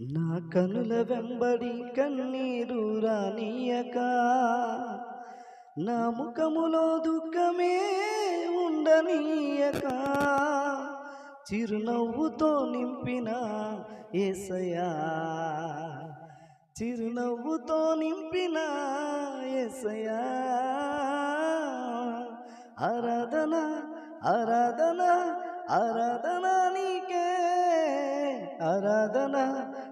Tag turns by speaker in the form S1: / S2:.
S1: నా కనుల వెంబడి కన్నీరు రానియక. నా ముఖములో దుఃఖమే ఉండనీయక. చిరునవ్వుతో నింపిన ఏసయా చిరునవ్వుతో నింపిన ఏసయా ఆరాధన ఆరాధన ఆరాధన నీకే. ఆరాధన